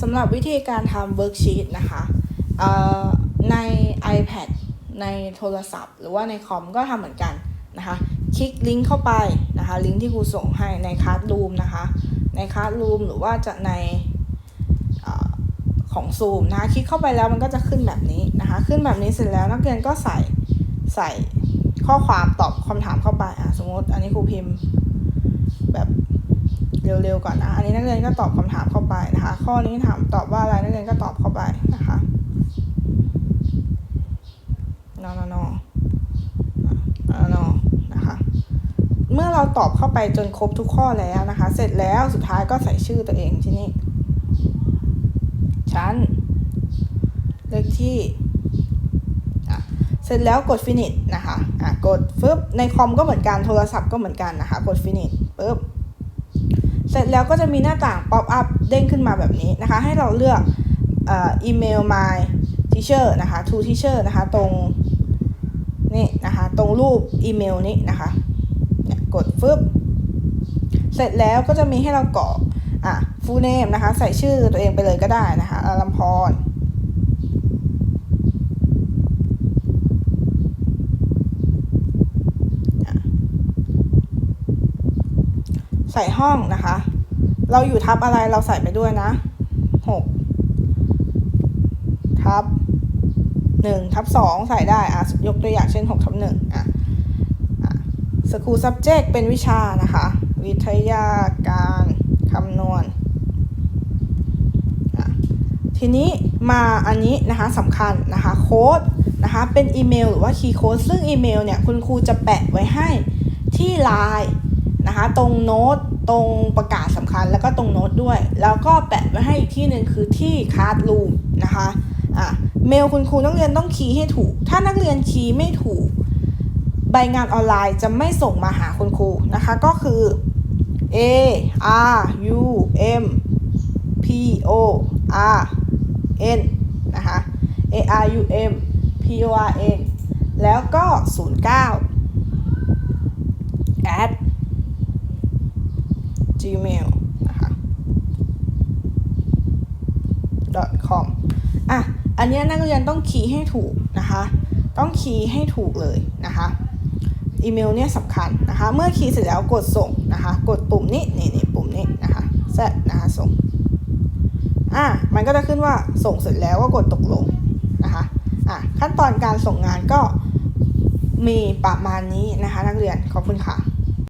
สำหรับวิธีการทำเวิร์กชีตนะคะเอ่อใน iPad ในโทรศัพท์ หรือว่าในคอมก็ทำเหมือนกันนะคะ คลิกลิงก์เข้าไปนะคะ ลิงก์ที่ครูส่งให้ในค a า t รูมนะคะ ในค a า t รูมหรือว่าจะในอของซูมนะคะ คลิกเข้าไปแล้วมันก็จะขึ้นแบบนี้นะคะ ขึ้นแบบนี้เสร็จแล้วนักเรียนก็ใส่ใส่ข้อความตอบคำถามเข้าไปอะสมมติอันนี้ครูพิมพ์แบบ เร็วๆก่อนนะอันนี้นักเรียนก็ตอบคำถามเข้าไปนะคะ ข้อนี้ถามตอบว่าอะไรนักเรียนก็ตอบเข้าไปนะคะนอนนอนอนะคะเมื่อเราตอบเข้าไปจนครบทุกข้อแล้วนะคะ เสร็จแล้วสุดท้ายก็ใส่ชื่อตัวเองที่นี่ชั้นเลขที่เสร็จแล้วกด finish นะคะ อะ กดฟึบในคอมก็เหมือนกัน โทรศัพท์ก็เหมือนกันนะคะ กด finish ปึ๊บ เสร็จแล้วก็จะมีหน้าต่าง pop up เด้งขึ้นมาแบบนี้นะคะ ให้เราเลือกอีเมล my teacher นะคะ to teacher นะคะตรงนี่นะคะ ตรงรูปอีเมลนี้นะคะเนี่ยกดฟึบเสร็จแล้วก็จะมีให้เรากรอกอะ full name นะคะ ใส่ชื่อตัวเองไปเลยก็ได้นะคะอลัมพร ใส่ห้องนะคะ เราอยู่ทับอะไรเราใส่ไปด้วยนะหกทับหนึ่งทับสองใส่ได้อะยกตัวอย่างเช่นหกทับหนึ่งอะอะ school subject เป็นวิชานะคะ วิทยาการคำนวณอะทีนี้มาอันนี้นะคะสำคัญนะคะโค้ดนะคะเป็นอีเมลหรือว่าคีย์โค้ดซึ่งอีเมลเนี่ยคุณครูจะแปะไว้ให้ที่ไลน์ นะคะ ตรงโน้ตตรงประกาศสำคัญแล้วก็ตรงโน้ตด้วย แล้วก็แปะไว้ให้อีกที่หนึ่งคือที่คาร์ดรูมนะคะอะเมลคุณครูนักเรียนต้องคีย์ให้ถูก ถ้านักเรียนคีย์ไม่ถูก ใบงานออนไลน์จะไม่ส่งมาหาคุณครูนะคะ ก็คือ A R U M P O R N นะคะ A R U M P O R N แล้วก็ 09 at gmail นะคะ com อะ อันเนี้ยนักเรียนต้องคีย์ให้ถูกนะคะ ต้องคีย์ให้ถูกเลยนะคะอีเมลเนี่ยสำคัญนะคะ เมื่อคีย์เสร็จแล้วกดส่งนะคะ กดปุ่มนี้นี่นี่ปุ่มนี้นะคะแซดนะคะส่งอะมันก็จะขึ้นว่าส่งเสร็จแล้วก็กดตกลงนะคะอะขั้นตอนการส่งงานก็มีประมาณนี้นะคะ นักเรียนขอบคุณค่ะ